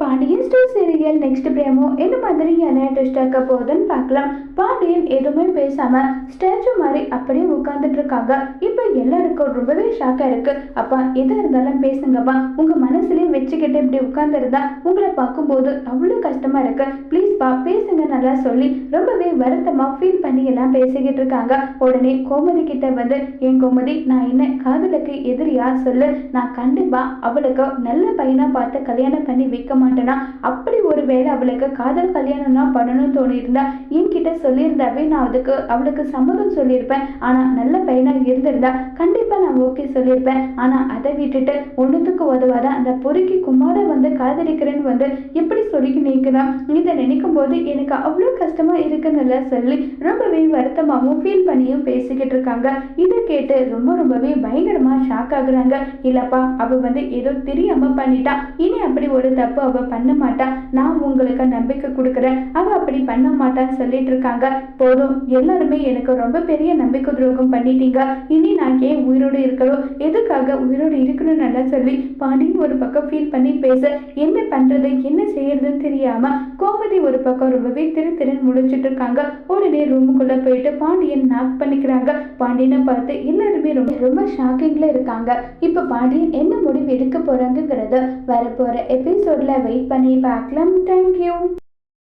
Pandian store serial next promo என்ன மாதிரியான twist ஆக்க போகுதுன்னு பார்க்கலாம். பாண்டியன் எதுவுமே பேசாம ஸ்டாச்சு மாதிரி அப்படியே உட்காந்துட்டு இருக்காங்க. இப்போ எல்லாருக்கும் ரொம்பவே ஷாக்கா இருக்கு. அப்பா எதா இருந்தாலும் பேசுங்கப்பா. உங்க மனசுலயே வச்சுக்கிட்டு இப்படி உட்காந்துருந்தா உங்களை பார்க்கும்போது அவ்வளோ கஷ்டமா இருக்கு. ப்ளீஸ் ப்ளீஸ்ப்பா பேசுங்க நல்லா சொல்லி ரொம்பவே வருத்தமா ஃபீல் பண்ணி எல்லாம் பேசிக்கிட்டு இருக்காங்க. உடனே கோமதி கிட்ட வந்து என் கோமதி நான் என்ன காதலுக்கு எதிரியா சொல்லு. நான் கண்டிப்பா அவளுக்கு நல்ல பையனா பார்த்து கல்யாணம் பண்ணி வைக்க மாட்டேனா. அப்படி ஒருவேளை அவளுக்கு காதல் கல்யாணம்னா பண்ணணும்னு தோணியிருந்தா என்கிட்ட சொல்லியிருந்தாவே நான் அதுக்கு அவளுக்கு சம்மதம் சொல்லியிருப்பேன். ஆனா நல்ல பையனா இருந்திருந்தா கண்டிப்பா நான் ஓகே சொல்லியிருப்பேன். ஆனா அதை விட்டுட்டு ஒண்ணுத்துக்கு உதவாத அந்த பொறுக்கி குமார வந்து காதலிக்கிறேன்னு வந்து எப்படி சொல்லி நிற்கிறான் இதை நினைக்கும் போது எனக்கு அவ்வளோ கஷ்டமா இருக்குன்னு சொல்லி ரொம்பவே வருத்தமாகவும் ஃபீல் பண்ணியும் பேசிக்கிட்டு இருக்காங்க. இதை கேட்டு ரொம்ப ரொம்பவே பயங்கரமா ஷாக் ஆகுறாங்க. இல்லப்பா அவ வந்து ஏதோ தெரியாம பண்ணிட்டா. இனி அப்படி ஒரு தப்பு அவள் பண்ண மாட்டா. நான் உங்களுக்கு நம்பிக்கை கொடுக்குறேன். அவள் அப்படி பண்ண மாட்டான்னு சொல்லிட்டு இருக்காங்க. போதும் எல்லாருமே எனக்கு ரொம்ப பெரிய நம்பிக்கை துரோகம் பண்ணிட்டீங்க. இனி நான் ஏன் உயிரோடு இருக்கணும்? எதுக்காக உயிரோடு இருக்கணும்னு நல்லா சொல்லி பாண்டியன் ஒரு பக்கம் ஃபீல் பண்ணி பேச என்ன பண்றது என்ன தெரியாம கோமதி ஒரு பக்கம் ரொம்பவே திரு திருன்னு முடிச்சிட்டு இருக்காங்க. உடனே ரூமுக்குள்ள போயிட்டு பாண்டியன் நாக் பண்ணிக்கிறாங்க. பாண்டியனை பார்த்து எல்லாருமே ரொம்ப ரொம்ப ஷாக்கிங்ல இருக்காங்க. இப்ப பாண்டியன் என்ன முடிவு எடுக்க போறாங்கிறத வரப்போற எபிசோட்ல வெயிட் பண்ணி பார்க்கலாம். தேங்க்யூ